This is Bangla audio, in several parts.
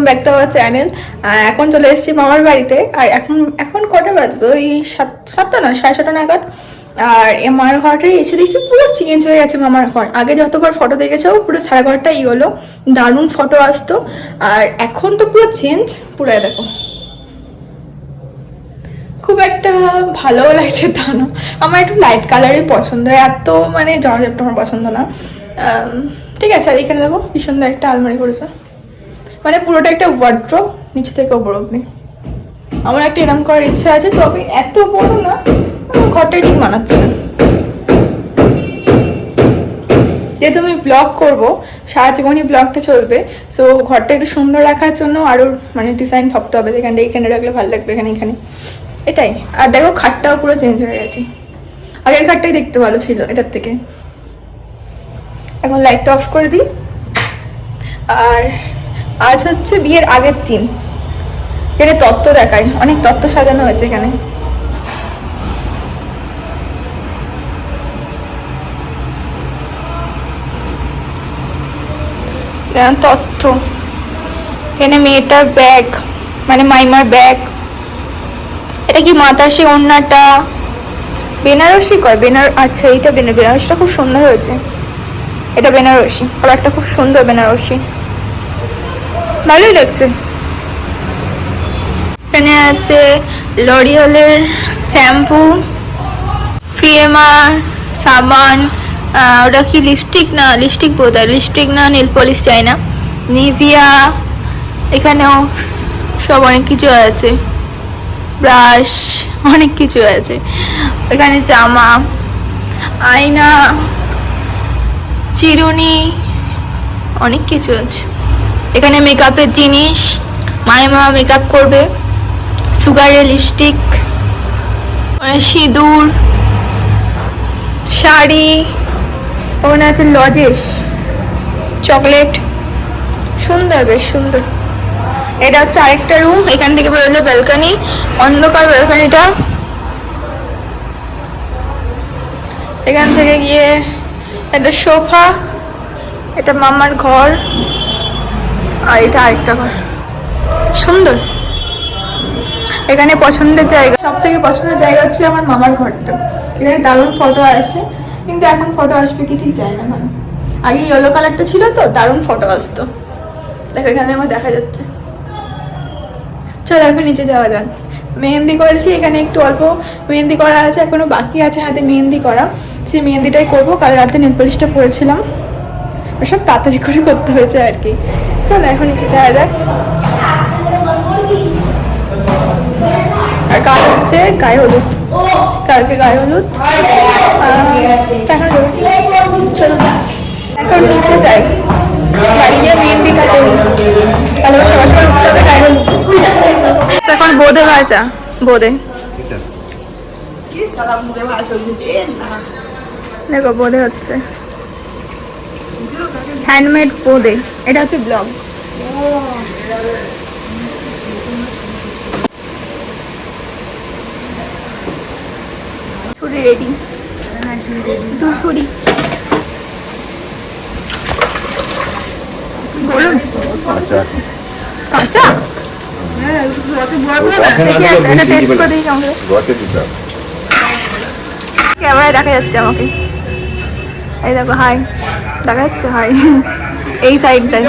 Welcome back to our channel এখন চলে এসেছি মামার বাড়িতে। আর এখন এখন কটা বাজবে? ওই সাত, সাতটা না, সাড়ে ছটা নাগাদ। আর আমার ঘরটা এসে দেখছি পুরো চেঞ্জ হয়ে গেছে মামার ঘর। আগে যতবার ফটো দেখেছ, পুরো সারা ঘরটা ই হলো দারুণ ফটো আসতো। আর এখন তো পুরো চেঞ্জ পুরো দেখো। খুব একটা ভালো লাগছে তা না। আমার একটু লাইট কালারই পছন্দ। এত মানে জর্জেপটা আমার পছন্দ না। ঠিক আছে, আর এখানে দেখো, ভীষণ একটা আলমারি করেছে। মানে পুরোটা একটা ওয়ার্ড্রপ নিচে থেকে ওপর অব্দি আমার একটা এরম করার ইচ্ছা আছে তবে এত বড় না, আমার ঘরটা ঠিক মানাচ্ছে না। যেহেতু আমি ব্লগ করব, সারা জীবনই ব্লগটা চলবে সো ঘরটা একটু সুন্দর রাখার জন্য আরও মানে ডিজাইন ভাবতে হবে যেখানটা এখানে রাখলে ভালো লাগবে, এখানে এখানে। এটাই। আর দেখো খাটটাও পুরো চেঞ্জ হয়ে গেছে। আগের খাটটাই দেখতে ভালো ছিল, এটার থেকে। এখন লাইটটা অফ করে দিই। আর আজ হচ্ছে বিয়ের আগের দিন। এখানে তত্ত্ব দেখায় অনেক তত্ত্ব সাজানো হয়েছে এখানে। তত্ত্ব। এখানে মেয়েটার ব্যাগ মানে মাইমার ব্যাগ। এটা কি মাতাসি ওড়নাটা? বেনারসি কয়? বেনার আচ্ছা এইটা বেনার বেনারসিটা খুব সুন্দর হয়েছে। এটা বেনারসি। কালারটা খুব সুন্দর বেনারসি। ভালোই লাগছে। এখানে আছে লরিয়লের শ্যাম্পু, ফিএমআর, সাবান ওটা কি লিপস্টিক? না, লিপস্টিক বোধ হয়। লিপস্টিক না, নেল পলিশ, চাই না। নিভিয়া, এখানেও সব অনেক কিছু আছে। ব্রাশ, অনেক কিছু আছে। এখানে জামা, আয়না, চিরুনি, অনেক কিছু আছে। এখানে মেকআপের জিনিস মায়েমা মেকআপ করবে, সুগারের লিপস্টিক সিঁদুর, শাড়ি ওখানে আছে লজেস, চকলেট, সুন্দর, বেশ সুন্দর। এটা হচ্ছে আরেকটা রুম এখান থেকে বেরোলে ব্যালকানি অন্ধকার ব্যালকানিটা এখান থেকে গিয়ে একটা সোফা এটা মামার ঘর। আর এটা আরেকটা ঘর। সুন্দর। এখানে পছন্দের জায়গা সব থেকে পছন্দের জায়গা হচ্ছে আমার মামার ঘরটা। এখানে দারুণ ফটো আসছে কিন্তু এখন ফটো আসবে কি ঠিক যায় না মানে আগে ইয়েলো কালারটা ছিল তো, দারুণ ফটো আসতো। দেখো, এখানে আমার দেখা যাচ্ছে। চলো, এখন নিচে যাওয়া যাক। মেহেন্দি করেছি, এখানে একটু অল্প মেহেন্দি করা আছে, এখনও বাকি আছে হাতে মেহেন্দি করা। সেই মেহেন্দিটাই করব, কাল রাতে নেল পলিশটা পরেছিলাম। সব তাড়াতাড়ি করে করতে হয়েছে আর কি। চলো এখন নিচে যাওয়া যাক। আর কাল হচ্ছে গায়ে হলুদ। কালকে গায়ে হলুদ। চলো। এখন নিচে যাই। বাড়ি গিয়ে মেহেন্দিটা করি তাহলে আবার সকাল সকাল উঠতে হবে গায়ে হলুদ। এখন বোধে ভাজা। বোধে দেখো বোধে হচ্ছে। হ্যান্ডমেড বোধে এটা হচ্ছে ব্লগ। ছুরি রেডি। দু ছুরি বলুন কাঁচা ক্যামেরায় দেখা যাচ্ছে আমাকে। এই দেখো হাই দেখা যাচ্ছে হাই এই সাইডটায়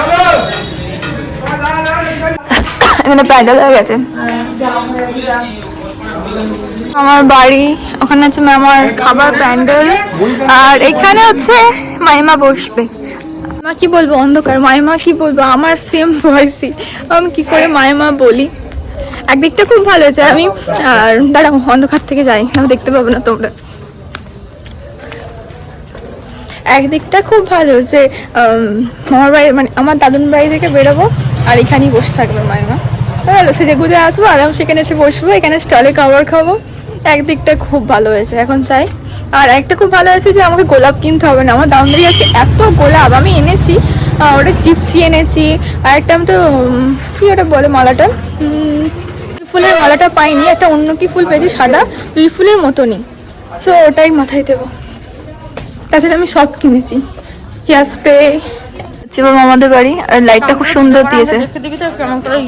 এখানে প্যান্ডেল হয়ে গেছে। আমার বাড়ি, ওখানে আছে আমার খাবার প্যান্ডেল। আর এখানে হচ্ছে মাইমা বসবে। মা কি বলব, অন্ধকার। মাইমা কি বলব, আমার সেম ভয়েসই আমি কি করে মাইমা বলি? একদিকটা খুব ভালো হয়েছে। আমি, আর দাঁড়াও, অন্ধকার থেকে যাই আমি দেখতে পাবো না তোমরা। একদিকটা খুব ভালো যে মামার বাড়ি মানে আমার দাদুন বাড়ি থেকে বেরোবো আর এখানেই বসে থাকবে মায়েমা ভালো সেজে গুজে আসব আরাম সেখানে এসে বসবো, এখানে স্টলে খাবার খাব। একদিকটা খুব ভালো হয়েছে, এখন চাই। আর একটা খুব ভালো হয়েছে যে, আমাকে গোলাপ কিনতে হবে না। আমার দাম দিয়ে আজকে এত গোলাপ, আমি এনেছি ওটা চিপসি এনেছি, আর একটা আমি তো কি ওটা বলে মালাটা? ফুলের মালাটা পাইনি, একটা অন্য কি ফুল পেয়েছি, সাদা ফুলের মতনই। সো ওটাই মাথায় দেবো। তাছাড়া আমি সব কিনেছি। হেয়ার স্প্রে এবার মামাদের বাড়ি আর লাইটটা খুব সুন্দর দিয়েছে।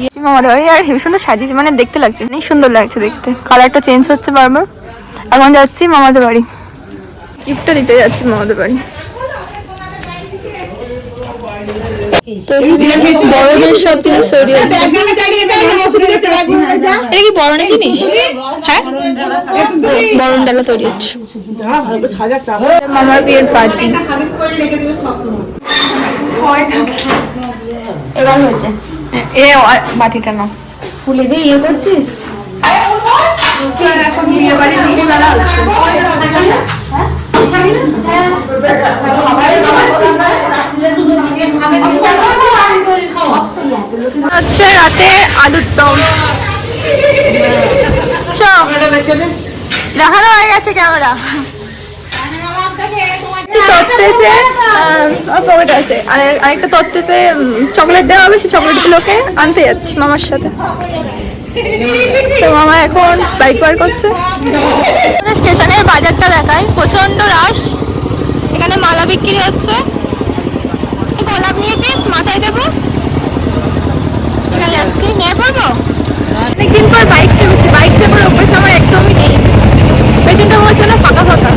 যাচ্ছি মামাদের বাড়ি আর সুন্দর সাজিয়েছে মানে দেখতে লাগছে অনেক সুন্দর লাগছে দেখতে। কালারটা চেঞ্জ হচ্ছে বারবার। এখন যাচ্ছি মামাদের বাড়ি। গিফটটা দিতে যাচ্ছি মামাদের বাড়ি তো এখানে বড়দের সব জিনিস তৈরি হচ্ছে। এটা কি বরণের জিনিস হ্যাঁ? বরণ ডালা তৈরি হচ্ছে। মামার বিয়ের পাঁচি এবার হয়েছে। এ বাটিটা নাও। ফুলে দিয়ে ইয়ে করছিস? এখন বিয়ে বাড়ির বিয়ে বেলা হচ্ছে হচ্ছে রাতে আলুর দম। দেখানো হয়ে গেছে ক্যামেরা। আছে। আর আরেকটা তত্ত্বেছে চকলেট দেওয়া হবে, সেই চকলেটগুলোকে আনতে যাচ্ছি মামার সাথে। তো মামা এখন বাইক বার করছে। স্টেশনের বাজারটা দেখায় প্রচণ্ড রাশ এখানে মালা বিক্রি হচ্ছে। গোলাপ নিয়েছিস? মাথায় দেবো? এখানে যাচ্ছি। নিয়ে পড়ব? অনেকদিন পর বাইক চেপেছি বাইক চেপার অভ্যাস আমার একদমই নেই। পেছনটা মনে হচ্ছে না ফাঁকা ফাঁকা।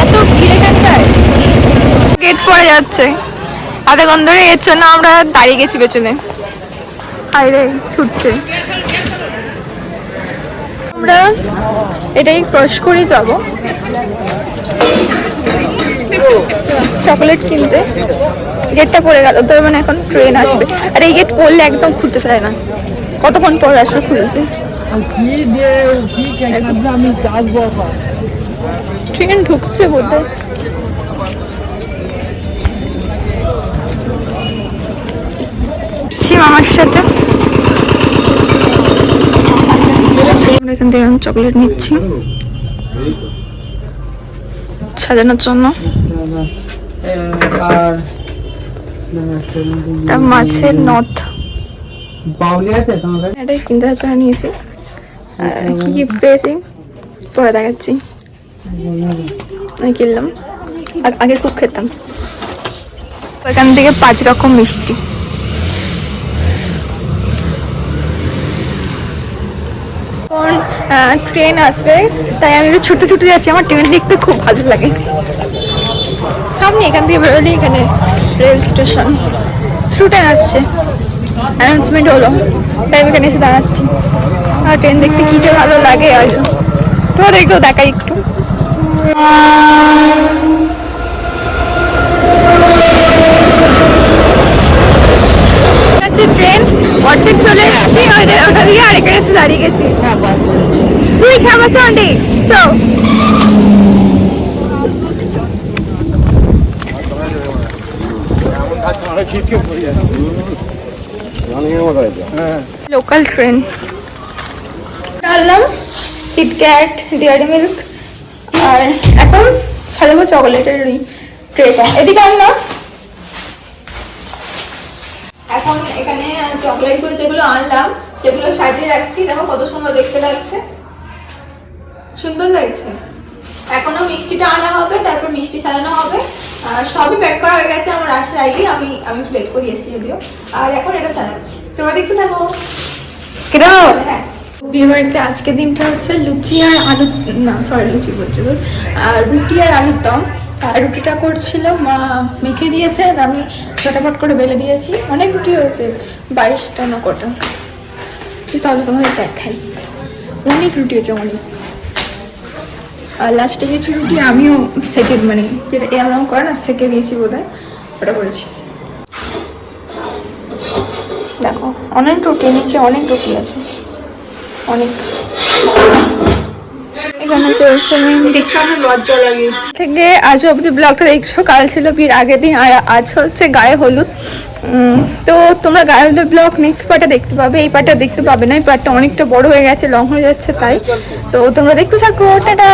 এত ভিড় এখানটায়। গেট পড়ে যাচ্ছে। আধা ধরে এর জন্য আমরা দাঁড়িয়ে গেছি পেছনে। হাইরে ছুটছে। আমরা এটাই ক্রস করে যাব। চকলেট কিনতে। গেটটা পড়ে গেল তো মানে এখন ট্রেন আসবে। আর এই গেট পড়লে একদম খুলতে চায় না। কতক্ষণ পর আসবে খুলতে? ট্রেন ঢুকছে বোধহয় শিব আমার সাথে আমরা এখান থেকে চকলেট নিচ্ছি। সাজানোর জন্য। মাছের নথ এটাই কিনতে হাজার নিয়েছি। কি কি পেয়েছি? পরে দেখাচ্ছি। আমি কিনলাম। আগ- আগে খুব খেতাম। এখান থেকে পাঁচ রকম মিষ্টি এখন ট্রেন আসবে, তাই আমি একটু ছুটে ছুটে যাচ্ছি। আমার ট্রেন দেখতে খুব ভালো লাগে। সামনে এখান থেকে বেরোলে এখানে রেল স্টেশন থ্রু ট্রেন আসছে। অ্যানাউন্সমেন্ট হলো। তাই আমি এখানে এসে দাঁড়াচ্ছি। আর ট্রেন দেখতে কী যে ভালো লাগে আর তোমাদেরকেও দেখাই একটু। ট্রেন অর্ধেক চলে এসেছি ওটা দিয়ে আরেকটা এসে দাঁড়িয়ে গেছি। তুই খাবার চন্ডি চো লোকাল ট্রেন ডাললাম কিটক্যাট ডেয়ারি মিল্ক আর এখন সাজাবো চকলেটের ওই ট্রেটা এদিকে আনলাম এখন এখানে চকলেটগুলো যেগুলো আনলাম সেগুলো সাজিয়ে রাখছি। দেখো কত সুন্দর দেখতে লাগছে। সুন্দর লাগছে। এখনও মিষ্টিটা আনা হবে তারপর মিষ্টি সাজানো হবে। আর সবই প্যাক করা হয়ে গেছে আমার আসার আগে আমি আমি প্লেট করিয়েছি যদিও। আর এখন এটা সাজাচ্ছি। তোমরা দেখতে থাকো। হ্যাঁ। বিয়ে বাড়িতে আজকের দিনটা হচ্ছে লুচি আর আলু না সরি লুচি বলছি তোর আর রুটি আর আলুর দম। আর রুটিটা করছিল মা মেখে দিয়েছে আর আমি চটাপট করে বেলে দিয়েছি। অনেক রুটি হয়েছে বাইশটা না কটা। তাহলে তোমাদের দেখাই। অনেক রুটি হয়েছে অনেক। লাস্টে কিছু রুটি আমিও সেকেন্ড মানে যেটা এরকম করে না সেকে দিয়েছি বোধ হয় ওটা করেছি। দেখো, অনেক রুটি নিচে অনেক রুটি আছে। অনেক। এখানে চলছে থেকে আজ অবধি ব্লগটা দেখছ, কাল ছিল বিয়ের আগের দিন, আর আজ হচ্ছে গায়ে হলুদ। তো তোমরা গায়ে হলুদ ব্লগ নেক্সট পার্টে দেখতে পাবে, এই পার্টটা দেখতে পাবে না, এই পার্টটা অনেকটা বড় হয়ে গেছে লং হয়ে যাচ্ছে তাই। তো তোমরা দেখতে থাকো, টাটা।